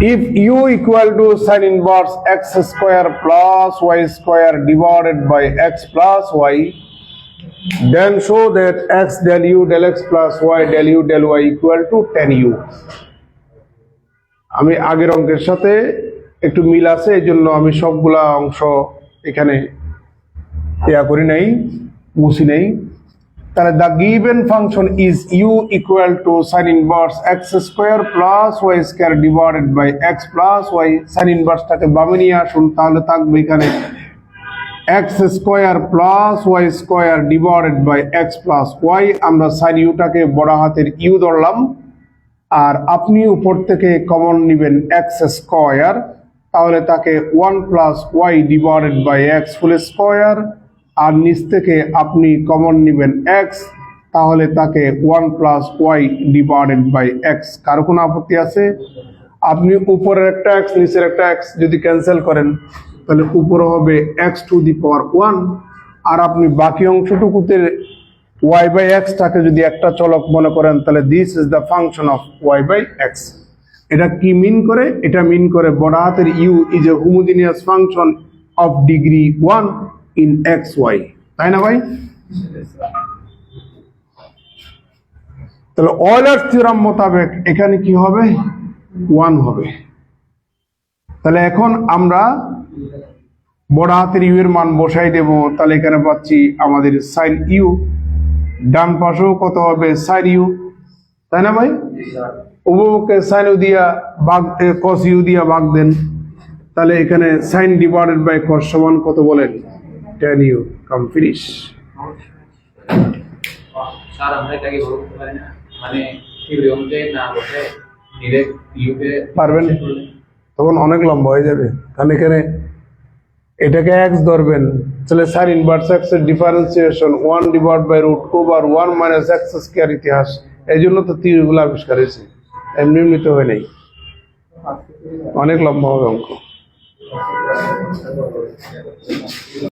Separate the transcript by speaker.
Speaker 1: if u equal to sin inverse x square plus y square divided by x plus y then show that x del u del x plus y del u del y equal to tan u আমি আগের অঙ্কের সাথে একটু মিল আছে এই জন্য আমি সবগুলা অংশ এখানে ইয়া করি নাই মুছি নেই তাহলে the given function is U equal to sine inverse X square plus Y square divided by X plus Y sine ইনভার্সটাকে বামে নিয়ে আসুন, তাহলে থাকবে এখানে X square plus Y square divided by X plus Y আমরা সাইন ইউটাকে বড় হাতের ইউ ধরলাম, আর আপনি উপর থেকে কমন নেবেন এক্স স্কোয়ার তাহলে তাকে one plus Y divided by X full square আর নিচ থেকে আপনি কমন নেবেন এক্স তাহলে তাকে one plus Y divided by X কারও কোনো আপত্তি আছে? আপনি উপরের একটা এক্স নিচের একটা এক্স যদি ক্যান্সেল করেন, তাহলে উপরে হবে X to the power one আর আপনি বাকি অংশটুকুতে ওয়াই বাই এক্সটাকে যদি একটা চলক মনে করেন, তাহলে this is the function of Y by X এটা কি মিন করে? এটা মিন করে বড় হাতের U is a homogeneous function of degree one in X Y. তাই না ভাই? তাহলে অয়েলার থিওরাম মোতাবেক এখানে কি হবে? ওয়ান হবে। তাহলে এখন আমরা বড় হাতের ইউ এর মান বসাই দেব। তাহলে এখানে পাচ্ছি আমাদের সাইন ইউ। ডান পাশেও কত হবে? Sine U. তাই না ভাই? উপভোগকে সাইন ইউ দিয়া বাঘ কস ইউ দিয়া বাঘ দেন। তাহলে এখানে সাইন ডিভাইডেড বাই কস সমান কত বলেন?
Speaker 2: স্যার আমরা এটাকে বলতে পারি না? মানে থিওরি অনুযায়ী না বসে ডিরেক্ট ইউকে
Speaker 1: পারবেন? তখন অনেক লম্বা হয়ে যাবে। কারণ এখানে এটাকে এক্স ধরবেন। তাহলে সাইন ইনভার্স এক্সের differentiation one divide by root over one minus x square ইতিহাস। এই জন্য তো তীরগুলো আবিষ্কার হয়েছে। এমনি এমনি তো হয় নাই। অনেক লম্বা হবে অঙ্ক।